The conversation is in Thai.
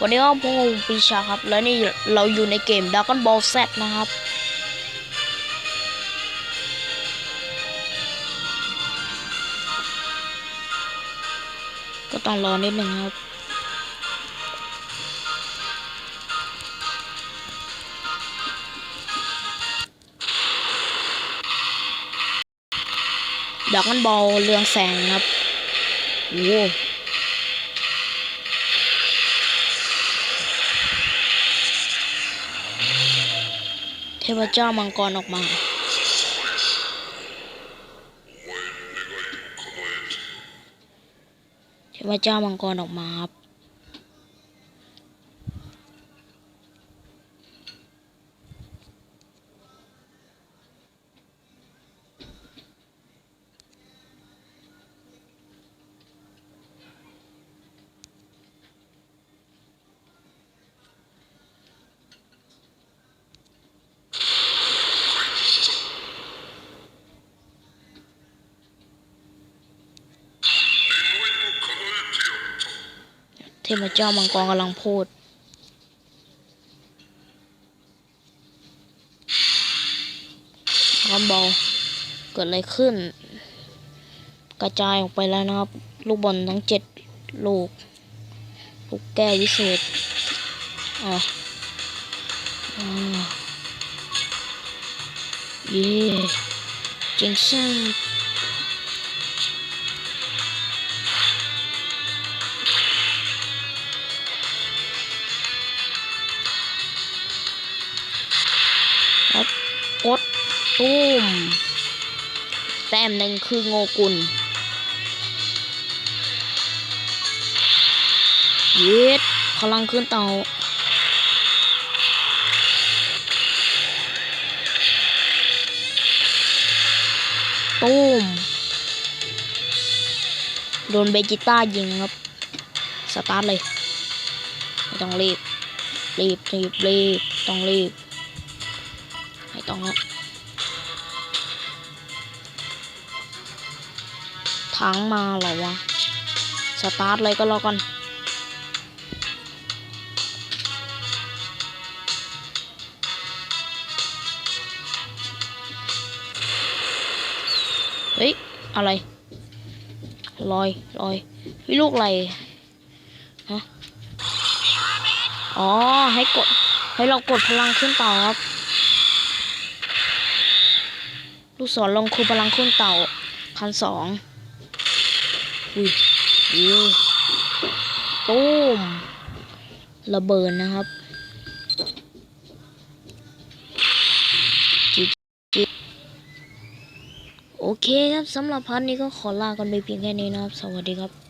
วันนี้ก็พวกผมปีชาครับ แล้วนี่เราอยู่ในเกม Dragon Ball Z นะครับ ก็ต้องรอนิดหนึ่งครับด r a ก o n บอลเรืองแสงครับ โอ้ ทพเจ้ามังกรออกมา เทพเจ้ามังกรออกมาครับ เทพเจ้ามังกรกำลังพูด ครับบอลเกิดอะไรขึ้น กระจายออกไปแล้วนะครับ ลูกบอลทั้งเจ็ดลูก ลูกแก้ววิเศษอ่อเย่เจ๋งช่า กดตุ้ม แต้มหนึ่งคือโงกุล เย็ดพลังขึ้นเตาตูมโดนเบจิต้ายิงครับ สตาร์ทเลย ไม่ต้องรีบ รีบรีบรีบต้องรีบ ต้องทางมาเหรอวะ สตาร์ทเลยก็แล้วกันเฮ้ย อะไร ลอยลอยวิลูกอะไรฮะอ๋อ ให้กด ให้เรากดพลังขึ้นต่าครับ ลูกศรลงคูพลังคุ้นเต่าคันสองอุ้ยอุ้ยตูมระเบิดนะครับโอเคครับสำหรับพันนี้ก็ขอลากันไปเพียงแค่นี้นะครับ สวัสดีครับ